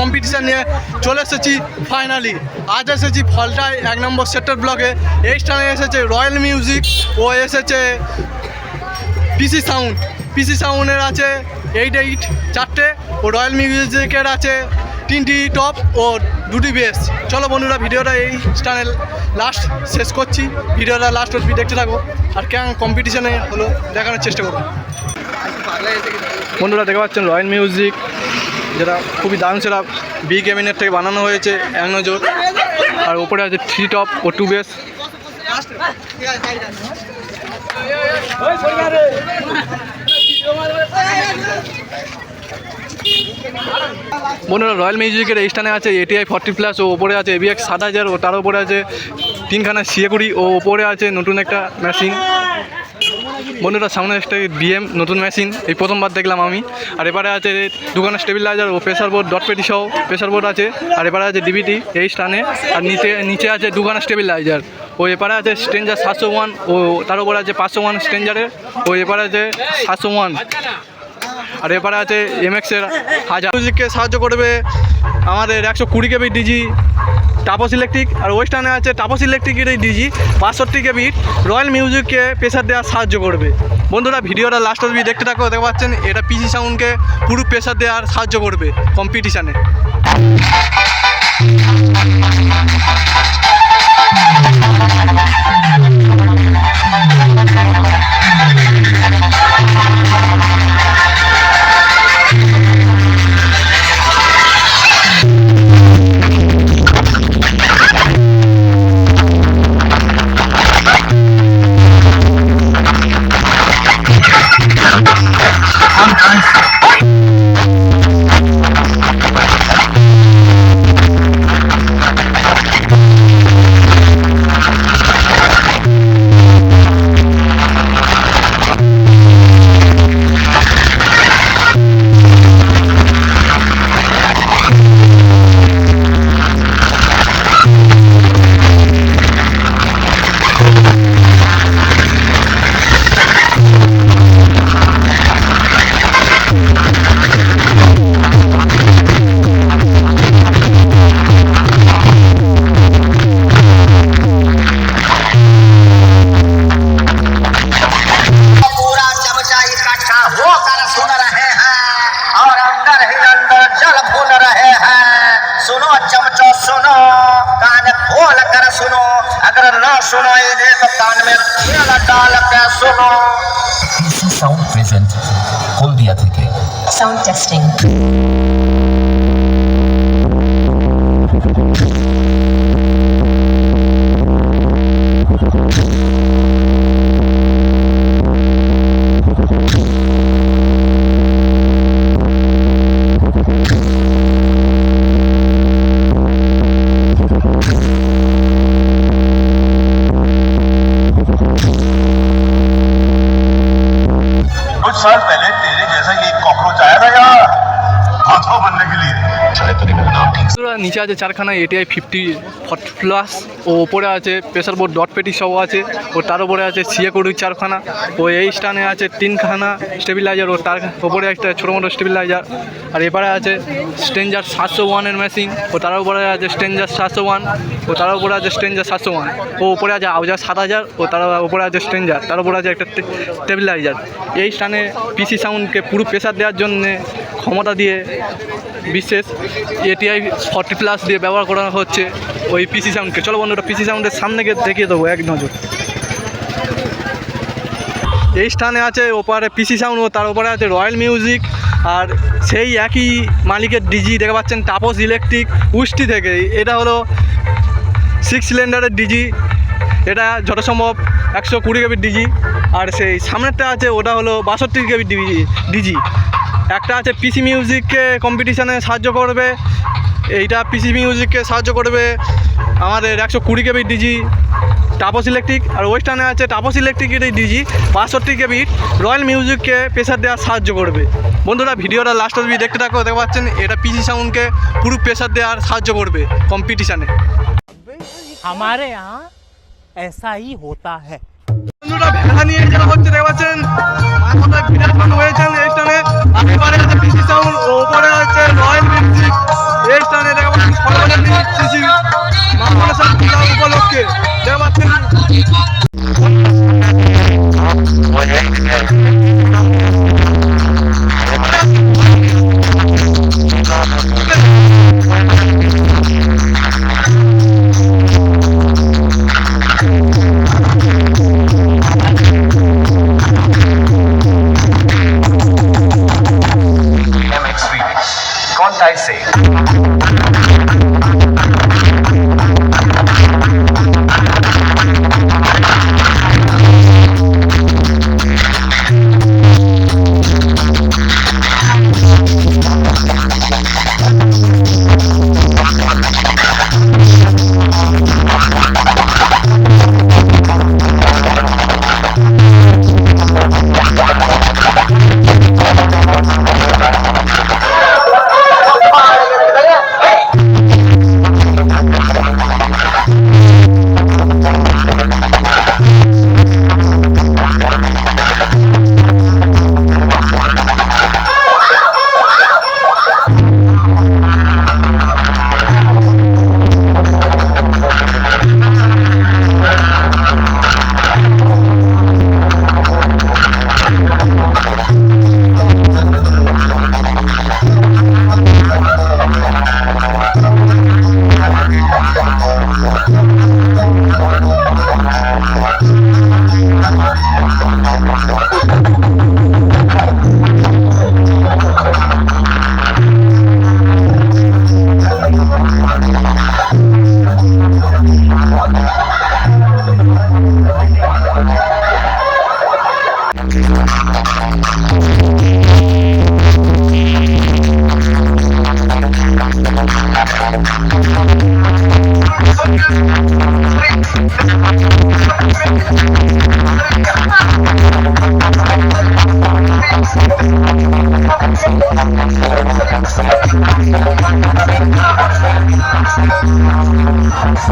Competition নিয়ে চলে এসেছি ফাইনালি আজ এসেছি ফলটায়, এক নম্বর সেক্টর ব্লকে এই স্থানে এসেছে রয়্যাল মিউজিক ও এসেছে পিসি সাউন্ড পিসি সাউন্ডের আছে এইট এইট চারটে, ও রয়্যাল মিউজিকের আছে তিনটি টপ ও দুটি বেস চলো বন্ধুরা, ভিডিওটা এই স্টানে লাস্ট শেষ করছি। ভিডিওটা লাস্ট অব্দি দেখতে থাকো। আর কেমন কম্পিটিশানে হলো দেখানোর চেষ্টা করব বন্ধুরা, দেখতে পাচ্ছেন রয়্যাল মিউজিক যেটা খুবই দারুণ, সেটা বি ক্যাবিনেট থেকে বানানো হয়েছে এক নজর আর ওপরে আছে থ্রি টপ ও টু বেস বন্ধুরা রয়্যাল মিউজিকের এই স্থানে আছে এটিআই ফর্টি প্লাস ও ওপরে আছে এবিএক্স সাত হাজার, ও তার উপরে আছে তিনখানা সিএকুড়ি ও ওপরে আছে নতুন একটা মেশিন বন্ধুরা, সামনে একটা বিএম নতুন মেশিন এই প্রথমবার দেখলাম আমি। আর এবারে আছে দুখানা স্টেবিলাইজার ও প্রেসার বোর্ড ডট পেটি সহ প্রেসার বোর্ড আছে। আর এবারে আছে ডিবিটি এই স্থানে। আর নিচে নিচে আছে দুখানা স্টেবিলাইজার ও এপারে আছে স্ট্রেঞ্জার সাতশো ওয়ান ও তার উপরে আছে পাঁচশো ওয়ান স্ট্রেঞ্জারের ও এপারে আছে সাতশো ওয়ান আর এপারে আছে এমএক্সের হাজার। মিউজিককে সাহায্য করবে আমাদের একশো কুড়ি কেবি ডিজি টাপস ইলেকট্রিক আর ওয়েস্টার্নে আছে। টাপস ইলেকট্রিকের এই ডিজি বাষট্টি কেবির রয়্যাল মিউজিককে প্রেশার দেওয়ার সাহায্য করবে। বন্ধুরা, ভিডিওটা লাস্ট অবধি দেখতে থাকো, দেখতে পাচ্ছেন? এটা পিসি সাউন্ডকে পুরো প্রেশার দেওয়ার সাহায্য করবে কম্পিটিশানে चमचो सुनो कान खोल कर सुनो अगर न सुनो ये तो कान में तेल डाल के सुनो পিসি সাউন্ড প্রেজেন্ট হলদিয়া থেকে Sound testing. নিচে আছে চারখানা এটিআই ফিফটি ফর্টি প্লাস ও ওপরে আছে প্রেসার বোর্ড ডট পেটি সহ আছে, ও তার উপরে আছে সিএ কুড়ি চারখানা, ও এই স্টানে আছে তিনখানা স্টেবিলাইজার, ও তার উপরে একটা ছোটো মোটো স্টেবিলাইজার, আর এবারে আছে স্ট্রেঞ্জার সাতশো ওয়ানের মেশিন, ও তার উপরে আছে স্ট্রেঞ্জার সাতশো ওয়ান, ও তার উপরে আছে স্ট্রেঞ্জার সাতশো ওয়ান, ও উপরে আছে আউজার সাত হাজার, ও তার উপরে আছে স্ট্রেঞ্জার তার উপরে আছে একটা স্টেবিলাইজার। এই স্টানে পিসি সাউন্ডকে পুরো প্রেসার দেওয়ার জন্যে ক্ষমতা দিয়ে বিশেষ এটিআই ফর্টি প্লাস দিয়ে ব্যবহার করা হচ্ছে ওই পিসি সাউন্ডকে। চলো বন্ধুরা, পিসি সাউন্ডের সামনে গিয়ে দেখিয়ে দেবো। এক নজর। এই স্থানে আছে ওপারে পিসি সাউন্ড ও, তার উপরে আছে রয়্যাল মিউজিক, আর সেই একই মালিকের ডিজি দেখতে পাচ্ছেন তাপস ইলেকট্রিক, উষ্টি থেকে। এটা হলো সিক্স সিলিন্ডারের ডিজি এটা যত সম্ভব একশো কুড়ি কেবির ডিজি আর সেই সামনেরটা আছে, ওটা হলো বাষট্টি কেবির ডিজি ডিজি একটা আছে পিসি মিউজিককে কম্পিটিশানে সাহায্য করবে, এইটা পিসি মিউজিককে সাহায্য করবে আমাদের একশো কুড়ি কেবির ডিজি টাপস ইলেকট্রিক আর ওয়েস্টার্নে আছে টাপস ইলেকট্রিকের ডিজি বাষট্টি কেবিট রয়্যাল মিউজিককে প্রেশার দেওয়ার সাহায্য করবে। বন্ধুরা ভিডিওটা লাস্ট অবধি দেখতে থাকো দেখতে পাচ্ছেন এটা পিসি সাউন্ডকে পুরো প্রেশার দেওয়ার সাহায্য করবে কম্পিটিশানে আমারে ऐसा ही होता বন্ধুরা ভেলা নিয়ে যারা হচ্ছে দেখতে পাচ্ছেন মাথাটা বিরাজমান হয়েছেন এই স্থানে আশেপাশে আছে পিসি সাউন্ড ওপরে আছে রয়্যাল মিউজিক এই স্থানে দেখতে পাচ্ছেন সিসি স্পেশাল পূজা উপলক্ষে। জয় মাতৃ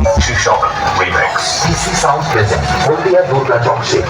Mistrz Shop Remix. PC Sound Present. Holdia Durga Junction.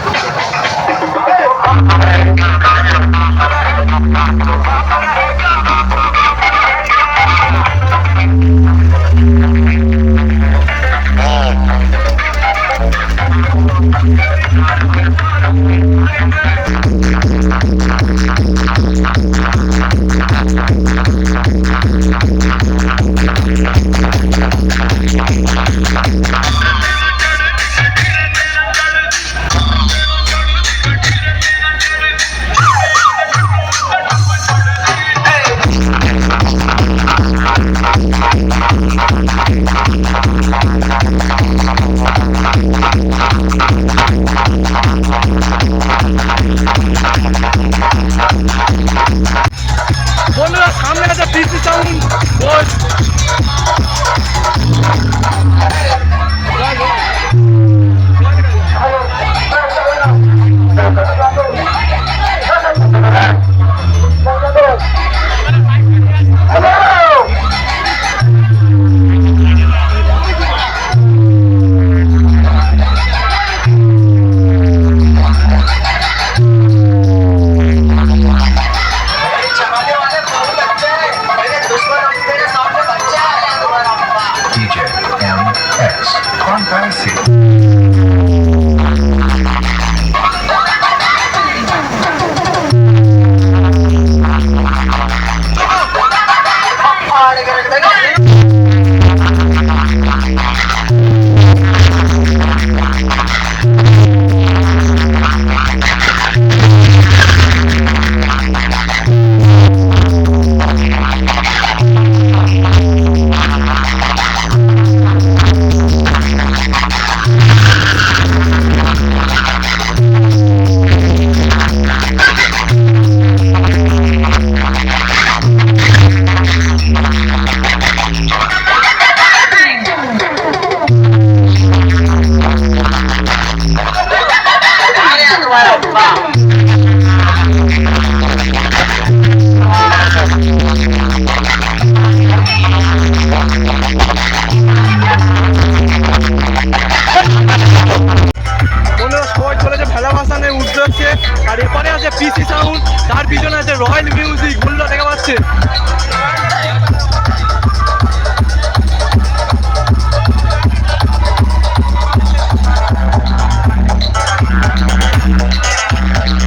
Thank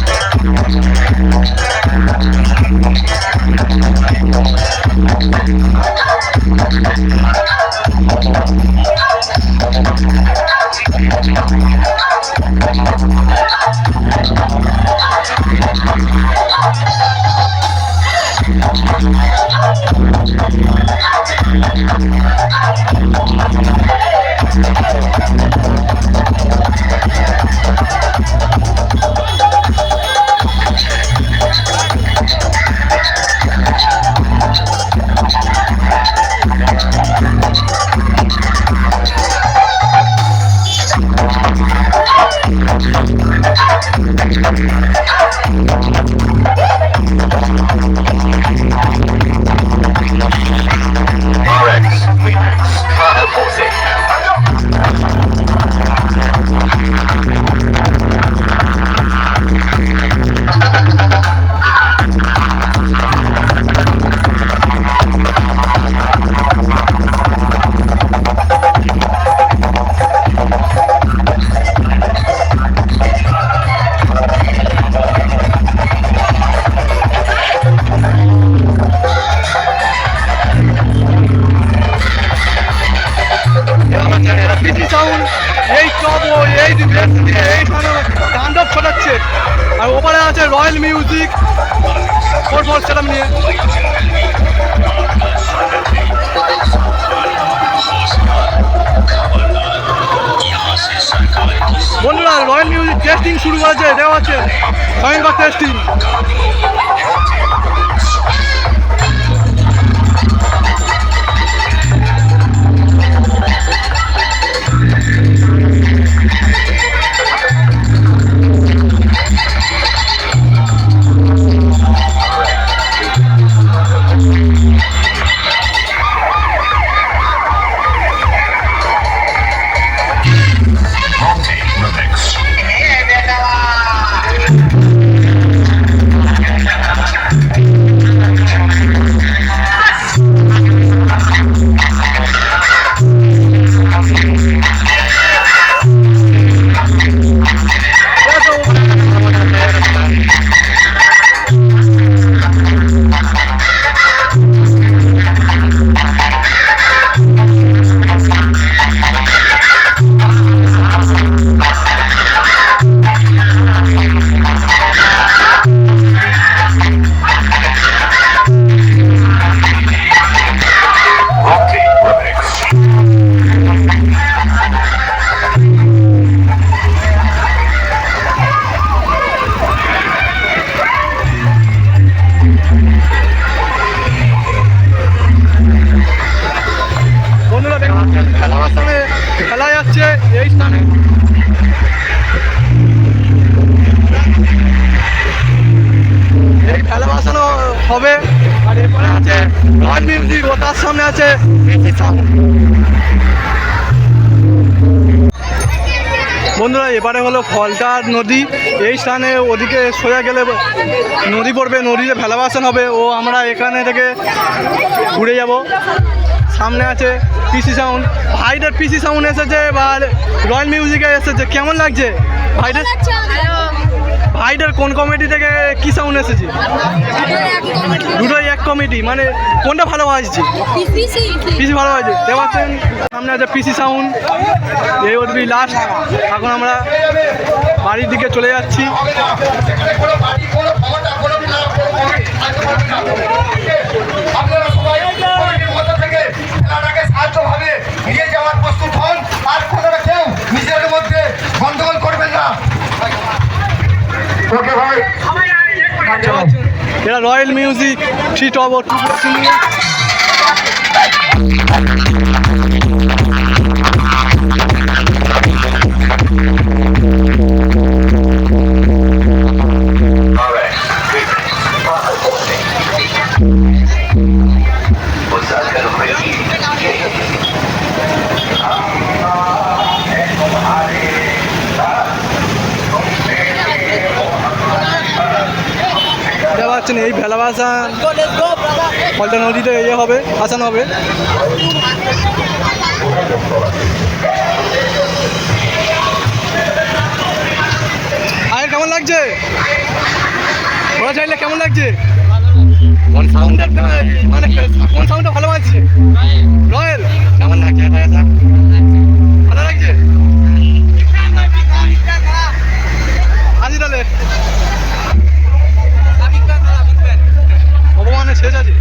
you. এই টপ এই বেস দিয়ে এইখানে তাণ্ডব ছড়াচ্ছে। আর ওপারে আছে রয়্যাল মিউজিক ফোর ফোর নিয়ে। বন্ধুরা রয়্যাল মিউজিক টেস্টিং শুরু করেছে দেওয়া আছে। ভয়ঙ্কর টেস্টিং ও তার সামনে আছে বন্ধুরা, এবারে হলো ফলতার নদী। এই স্থানে ওদিকে সোজা গেলে নদী পড়বে, নদীতে ভেলা বাসন হবে। ও আমরা এখানে থেকে ঘুরে যাব। সামনে আছে পিসি সাউন্ড। ভাইদের পিসি সাউন্ড এসেছে, বা রয়্যাল মিউজিকে এসেছে। কেমন লাগছে? ভাইদের ভাইদের কোন কমিটি থেকে কি সাউন্ড এসেছে? দুটোই এক কমিটি মানে কোনটা ভালো বাজছে পিসি ভালো বাজছে দেখতে পাচ্ছেন, সামনে আছে পিসি সাউন্ড এই ওটবি লাস্ট এখন আমরা বাড়ির দিকে চলে যাচ্ছি। এরা রয়্যাল মিউজিক থ্রি টপ বাজছে কোন সাউন্ড মানে কোন সাউন্ডটা ভালো বাজছে? রয়েল। কেমন লাগছে? ভালো লাগছে? আজি তাহলে ভগবানের শেষ আছে।